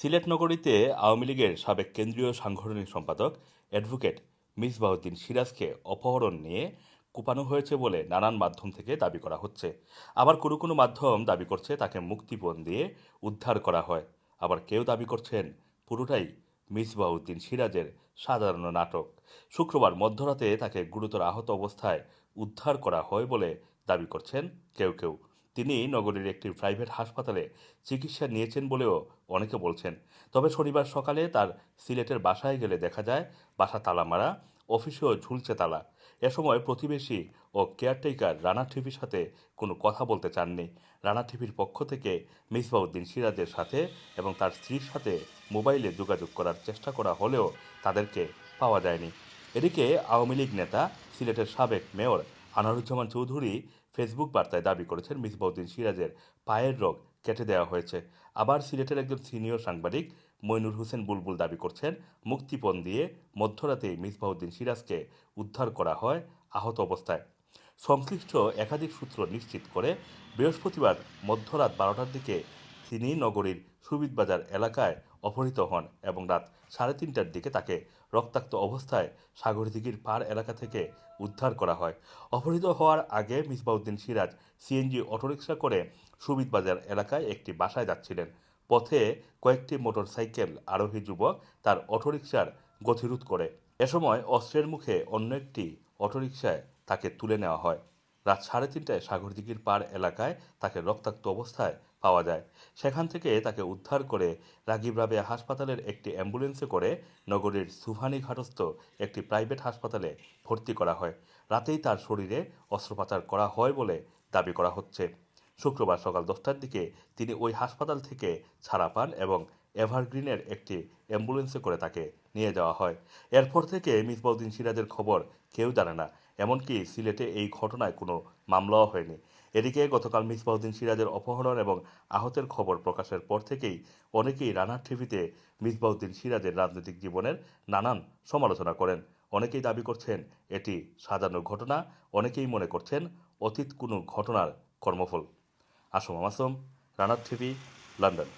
সিলেট নগরীতে আওয়ামী লীগের সাবেক কেন্দ্রীয় সাংগঠনিক সম্পাদক অ্যাডভোকেট মিসবাউদ্দিন সিরাজকে অপহরণ নিয়ে কুপানো হয়েছে বলে নানান মাধ্যম থেকে দাবি করা হচ্ছে। আবার কোনো কোনো মাধ্যম দাবি করছে তাকে মুক্তিপণ দিয়ে উদ্ধার করা হয়। আবার কেউ দাবি করছেন পুরোটাই মিসবাউদ্দিন সিরাজের সাধারণ নাটক। শুক্রবার মধ্যরাতে তাকে গুরুতর আহত অবস্থায় উদ্ধার করা হয় বলে দাবি করছেন কেউ কেউ। তিনি নগরীর একটি প্রাইভেট হাসপাতালে চিকিৎসা নিয়েছেন বলেও অনেকে বলছেন। তবে শনিবার সকালে তার সিলেটের বাসায় গেলে দেখা যায়, বাসা তালা মারা, অফিসেও ঝুলছে তালা। এ সময় প্রতিবেশী ও কেয়ারটেকার রানা টিভির সাথে কোনো কথা বলতে চাননি। রানা টিভির পক্ষ থেকে মিসবাউদ্দিন সিরাজের সাথে এবং তার স্ত্রীর সাথে মোবাইলে যোগাযোগ করার চেষ্টা করা হলেও তাদেরকে পাওয়া যায়নি। এদিকে আওয়ামী লীগ নেতা, সিলেটের সাবেক মেয়র আনারুজ্জামান চৌধুরী ফেসবুক বার্তায় দাবি করেছেন মিসবাউদ্দিন সিরাজের পায়ের রোগ কেটে দেওয়া হয়েছে। আবার সিলেটের একজন সিনিয়র সাংবাদিক মইনুর হোসেন বুলবুল দাবি করছেন, মুক্তিপণ দিয়ে মধ্যরাতে মিসবাউদ্দিন সিরাজকে উদ্ধার করা হয় আহত অবস্থায়। সংশ্লিষ্ট একাধিক সূত্র নিশ্চিত করে বৃহস্পতিবার মধ্যরাত বারোটার দিকে তিনি নগরীর সুবিদবাজার এলাকায় অপহৃত হন এবং রাত সাড়ে তিনটার দিকে তাকে রক্তাক্ত অবস্থায় সাগরদিঘির পার এলাকা থেকে উদ্ধার করা হয়। অপহৃত হওয়ার আগে মিসবাউদ্দিন সিরাজ সিএনজি অটোরিকশা করে সুবিদবাজার এলাকায় একটি বাসায় যাচ্ছিলেন। পথে কয়েকটি মোটরসাইকেল আরোহী যুবক তার অটোরিকশার গতিরোধ করে। এ সময় অস্ত্রের মুখে অন্য একটি অটোরিকশায় তাকে তুলে নেওয়া হয়। রাত সাড়ে তিনটায় সাগরদিঘির পাড় এলাকায় তাকে রক্তাক্ত অবস্থায় পাওয়া যায়। সেখান থেকে তাকে উদ্ধার করে রাগিব রাবেয়া হাসপাতালের একটি অ্যাম্বুলেন্সে করে নগরীর সুভানি ঘাটস্থ একটি প্রাইভেট হাসপাতালে ভর্তি করা হয়। রাতেই তার শরীরে অস্ত্রোপচার করা হয় বলে দাবি করা হচ্ছে। শুক্রবার সকাল দশটার দিকে তিনি ওই হাসপাতাল থেকে ছাড়া পান এবং এভারগ্রিনের একটি অ্যাম্বুলেন্সে করে তাকে নিয়ে যাওয়া হয়। এরপর থেকে মিসবাউদ্দিন সিরাজের খবর কেউ জানে না। এমনকি সিলেটে এই ঘটনায় কোনো মামলাও হয়নি। এদিকে গতকাল মিসবাউদ্দিন সিরাজের অপহরণ এবং আহতের খবর প্রকাশের পর থেকেই অনেকেই রানার টিভিতে মিসবাউদ্দিন সিরাজের রাজনৈতিক জীবনের নানান সমালোচনা করেন। অনেকেই দাবি করছেন এটি সাজানো ঘটনা, অনেকেই মনে করছেন অতীত কোনো ঘটনার কর্মফল। আসম মাসুম রানার টিভি, লন্ডন।